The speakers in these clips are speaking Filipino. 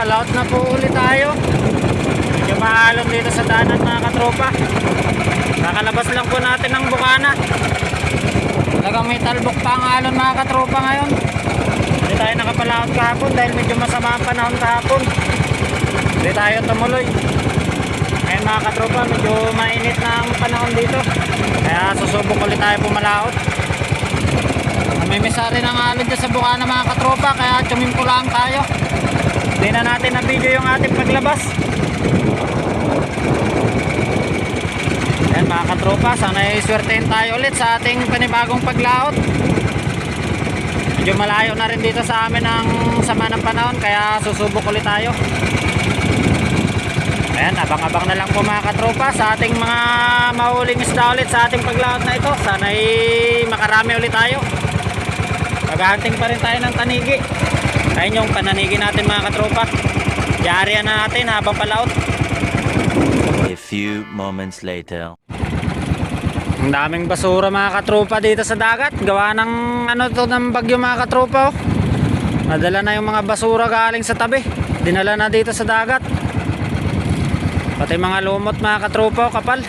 palaut na po ulit tayo. Medyo maalon dito sa danan mga katropa. Kakalabas lang po natin ng bukana. Talagang may talbok pa ang alon mga katropa ngayon. Hindi tayo nakapalaot kahapon dahil medyo masama ang panahon kahapon. Hindi tayo tumuloy. Ngayon mga katropa, medyo mainit na ang panahon dito. Kaya susubok ulit tayo pumalaot. May misa rin ang alon dyan sa bukana mga katropa kaya tumimpo lang tayo. Hindi na natin na video yung ating paglabas. Yan mga katropa, sana iswertein tayo ulit sa ating panibagong paglaot. Medyo malayo na rin dito sa amin ang sama ng panahon kaya susubok ulit tayo. Ayan, abang-abang na lang po mga katropa sa ating mga mahuling isda ulit sa ating paglaot na ito. Sana makarami ulit tayo. Maghahunting pa rin tayo ng tanigi. Ayun yung pananigi natin mga katropa. Yarihan na natin habang palaot. A few moments later. Ang daming basura mga katropa dito sa dagat. Gawa ng ano to ng bagyo mga katropa. Oh. Nadala na yung mga basura galing sa tabi. Dinala na dito sa dagat. Pati mga lumot mga katropa oh, kapal.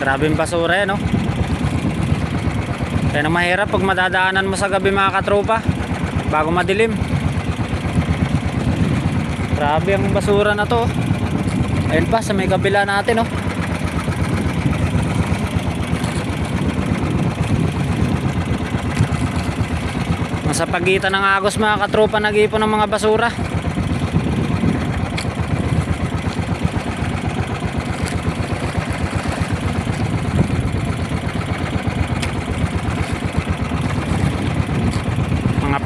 Grabing basura yan oh. Kaya na mahirap pag madadaanan mo sa gabi mga katropa. Bago madilim. Grabe ang basura na to. oh. Ayun pa sa may kabila natin oh. Nasa pagitan ng agos mga katropa nag-ipon ng mga basura.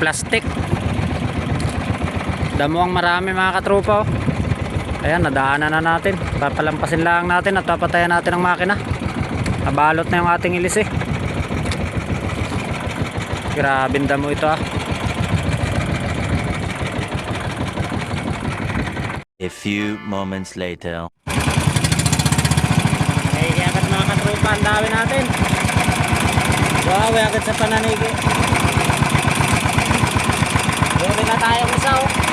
Plastic. Damo ang marami mga katropa. Oh. Ayan, nadaanan na natin. Papalampasin lang natin at papatayan natin ang makina. Nabalot na yung ating ilis eh. Grabe damo ito ah. A few moments later. Ay, agad mga katropa, ang dami natin. Wow, agad sa pananigi. Grabe na tayo isa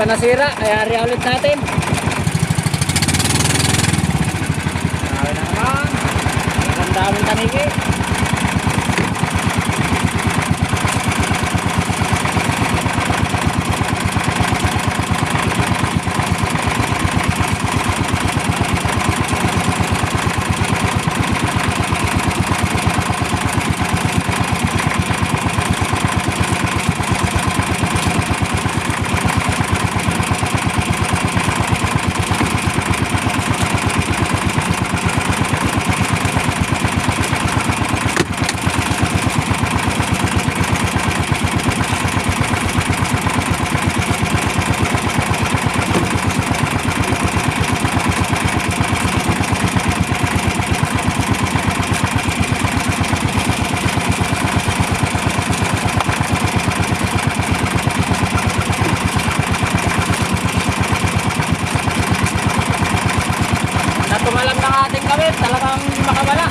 pa, nasira. Kaya area ulit natin. Grabe na naman. Ang daming tanigi. Na tumalam ng ating kawit, talagang makawala.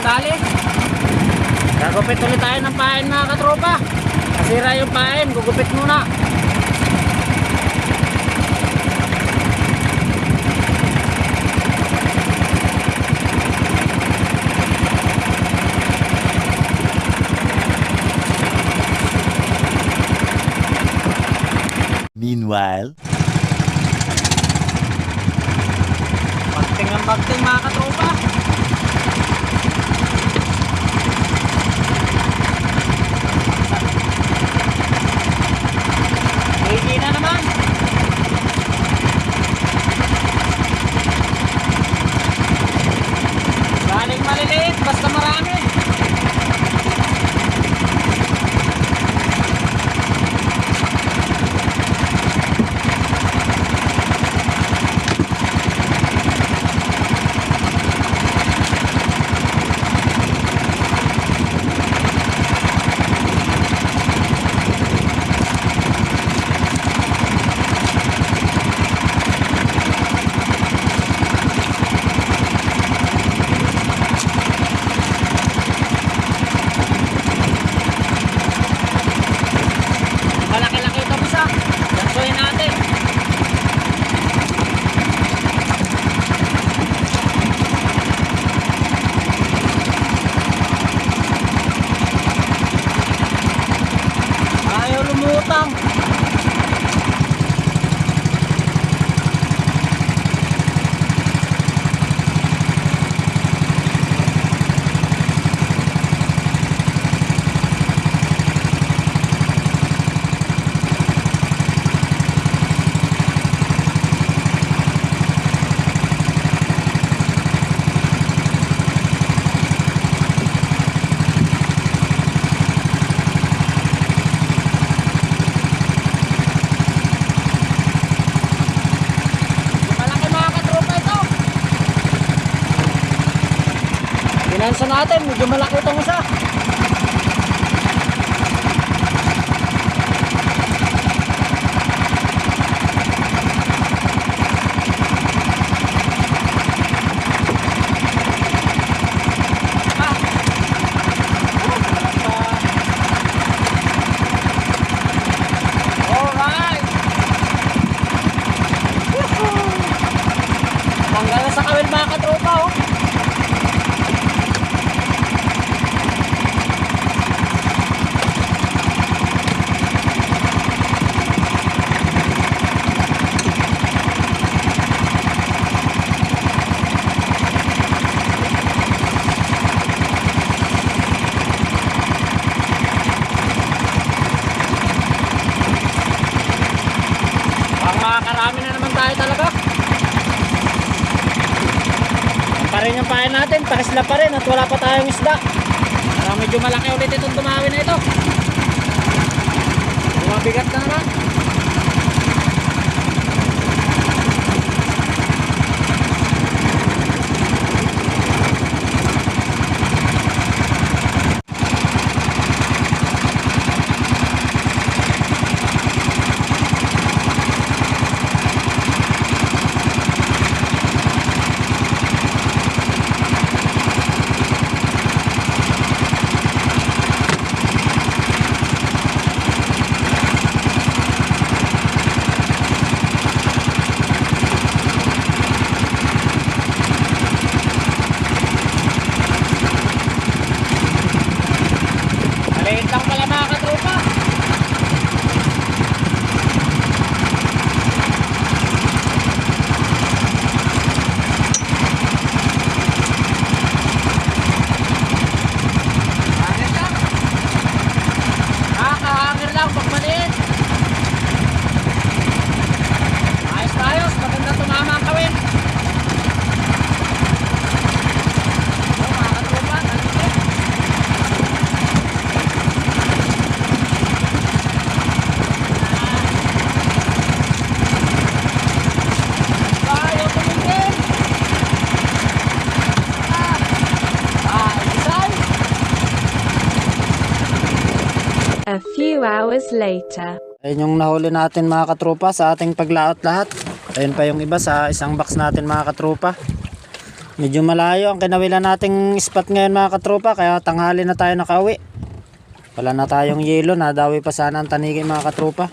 Dali. Gagupit ulit tayo ng pain mga katropa. Nasira yung pain, gugupit muna. Meanwhile, Bagting ang bagting mga katropa. Hindi na naman. Galing maliliit, basta marami. Malaki-laki itong isa. Gansuhin natin. Ayaw lumutang. Malaki mga katropa ito. Pinansa natin, medyo malaki itong isa. Ah. Tanggal na sa kawil mga katropa oh. Ang makakarami na naman tayo talaga. Pa rin yung pain natin, pakisla pa rin at wala pa tayong isda. Parang medyo malaki ulit itong tumawi na ito. Bumabigat na naman. Two hours later. Ayun yung nahuli natin mga katropa sa ating paglaot lahat. Ayun pa yung iba sa isang box natin mga katropa. Medyo malayo ang kinawilan nating spot ngayon mga katropa kaya tanghali na tayo nakauwi. Wala na tayong yelo, nadawi pa sana ang tanigi mga katropa.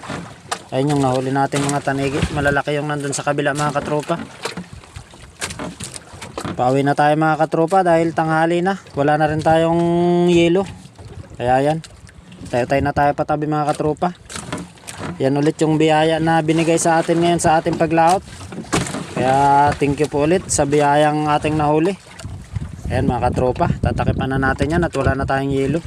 Ayun yung nahuli natin mga tanigi. Malalaki yung nandun sa kabila mga katropa. Pauwi na tayo mga katropa dahil tanghali na. Wala na rin tayong yelo. Kaya yan. Tayo-tayo na tayo patabi mga katropa. Yan ulit yung biyaya na binigay sa atin ngayon sa ating paglaot. Kaya thank you po ulit sa biyayang ating nahuli. Ayan mga katropa, tatakipan na natin yan at wala na tayong yelo.